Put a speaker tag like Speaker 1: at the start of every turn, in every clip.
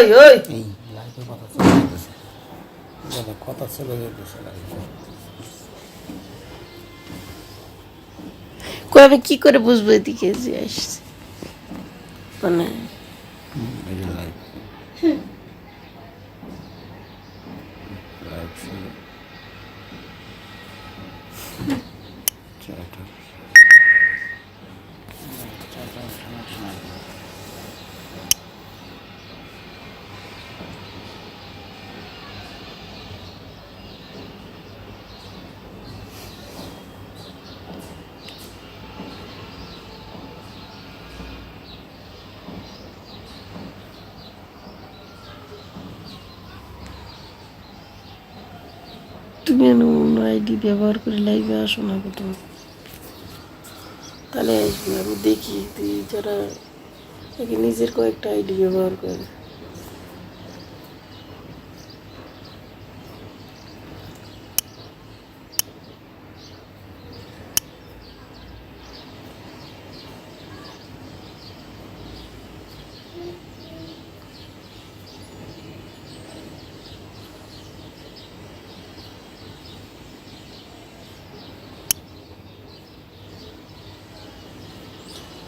Speaker 1: ওই ওই
Speaker 2: এই লাইফে কথা চলে যেতেছে বলে কথা চলে যেতেছে লাইফে
Speaker 3: কই আমি কি করে বুঝব এদিকে যে আসছে মানে
Speaker 2: এই যে লাইফ লাইফ চাটা চাটা সমস্যা নাই
Speaker 3: তুমি অন্য আইডি ব্যবহার করে লাইভে আসো না কত তাহলে আসবে, আমি দেখি তুই যারা নিজের কয়েকটা আইডি ব্যবহার করে।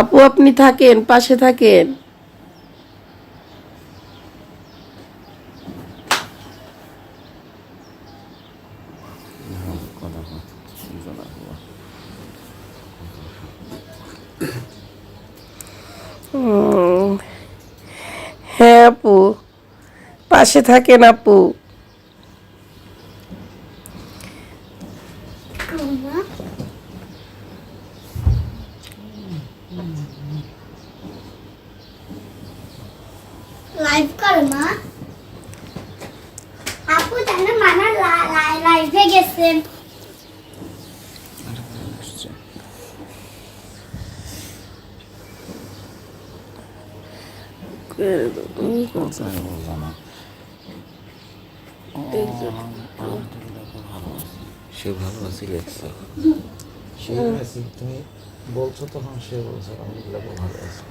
Speaker 3: আপু আপনি থাকেন পাশে থাকেন। হ্যাঁ আপু পাশে থাকেন আপু।
Speaker 4: লাইভ করে মা আপু জানে মানা লাইভে গেছেন
Speaker 2: আসছে কোথায় বললাম না আলহামদুলিল্লাহ খুব ভালো আছি সে ভালো আছে লেখছে সে আছি তুমি বলছো তখন সে বলছে আলহামদুলিল্লাহ খুব ভালো আছে।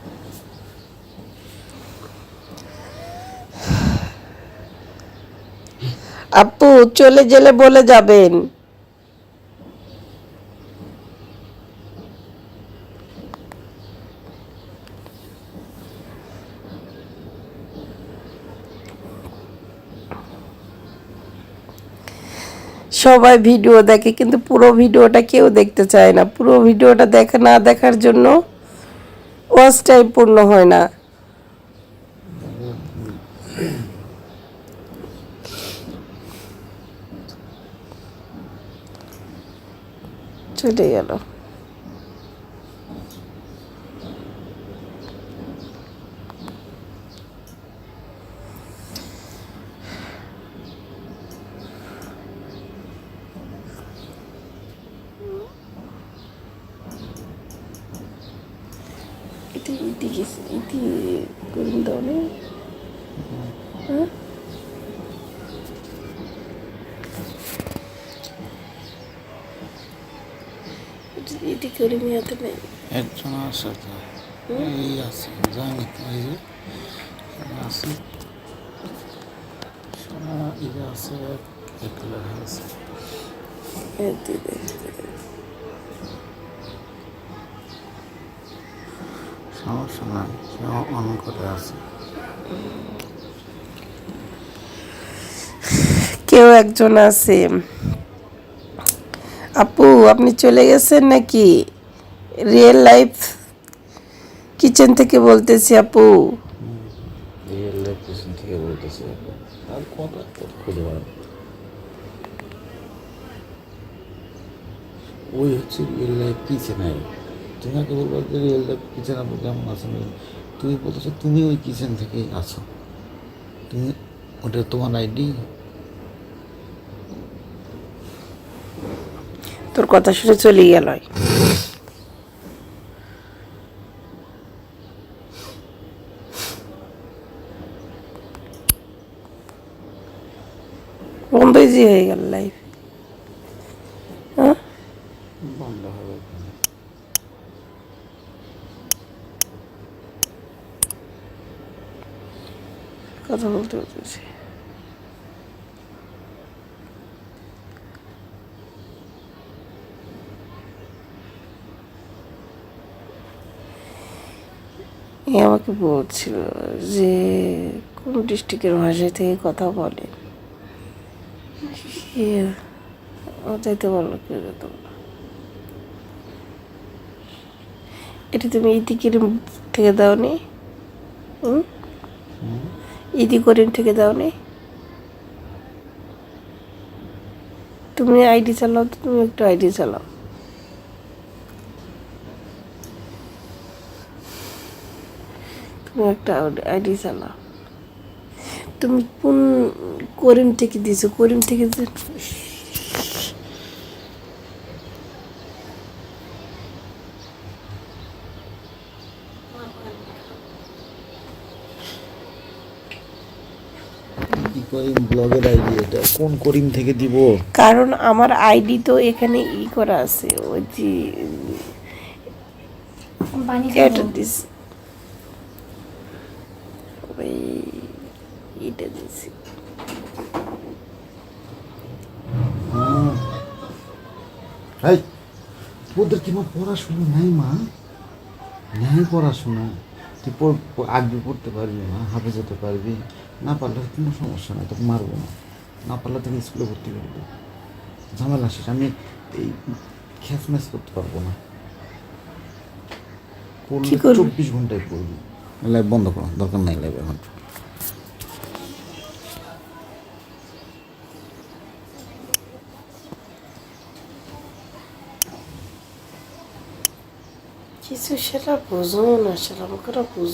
Speaker 3: আপু, চলে গেলে বলে যাবেন। সবাই ভিডিও দেখে, কিন্তু পুরো ভিডিওটা কেউ দেখতে চায় না। পুরো ভিডিওটা দেখা না দেখার জন্য ওয়াচ টাইম পূর্ণ হয় না। চলে গেল এটি এদিকে এটি করুন দাও না হ্যাঁ এটি করে মেয়াতে নেই।
Speaker 2: একজন আছে তো। এই আছে জানি এই যে। আছে। সোনা ইয়ে আছে একলা আছে। সমস্যা নাই সে অন করে আছে।
Speaker 3: কেউ একজন আছে। আপু আপনি চলে গেছেন নাকি? রিয়েল লাইফ কিচেন থেকে বলতেছি আপু।
Speaker 2: রিয়েল লাইফ পেছন থেকে বলতেছে আর কত খুঁজে বেড়াবো ওই হচ্ছে রিয়েল লাইফ কিচেনে তুমি আগে বলব যে রিয়েল লাইফ কিচেন আপু কেমন আছেন তুমি বলতেছো তুমি ওই কিচেন থেকেই আছো। তুমি ওটা তোমার আইডি
Speaker 3: তোর কথা শুনে চলে গেল। বন্ধই যে হয়ে গেল লাইফ হ্যাঁ?
Speaker 2: বন্ধ
Speaker 3: কথা বলতে বলতেছি। আমাকে বলছিল যে, কোন ডিস্ট্রিক্টের ভাষা থেকে কথা বলে ও যাইতে বলল কেউ যেতে বলল এটা তুমি ইতি কিরিম থেকে দাওনি? ইদি করিম থেকে দাওনি? তুমি আইডি চালাও তো, তুমি একটু আইডি চালাও। তুমি একটা আইডি চালাও। তুমি কোন করিম থেকে দিছো করিম থেকে দি-
Speaker 2: করিম ব্লগের আইডি এটা? কোন করিম থেকে দিব?
Speaker 3: কারণ আমার আইডি তো এখানে ই করা আছে ওই যে এটা দিস এটা দিছি।
Speaker 2: এই ওদের কি মা পড়াশোনা নাই মা? নাই পড়াশোনা। তুই আরবি পড়তে পারবি মা হাফেজ হতে পারবি। না পারলে কোনো সমস্যা নাই তোকে মারবো না। না পারলে তুমি স্কুলে ভর্তি করবি ঝামেলা শেষ আমি এই খ্যাস ম্যাচ করতে পারব না। পড়লে চব্বিশ ঘন্টায় পড়বি। লাইভ বন্ধ করো দরকার নাই লাইভ এখন।
Speaker 3: সেটা বুঝুন সেটা আমাকে বুঝো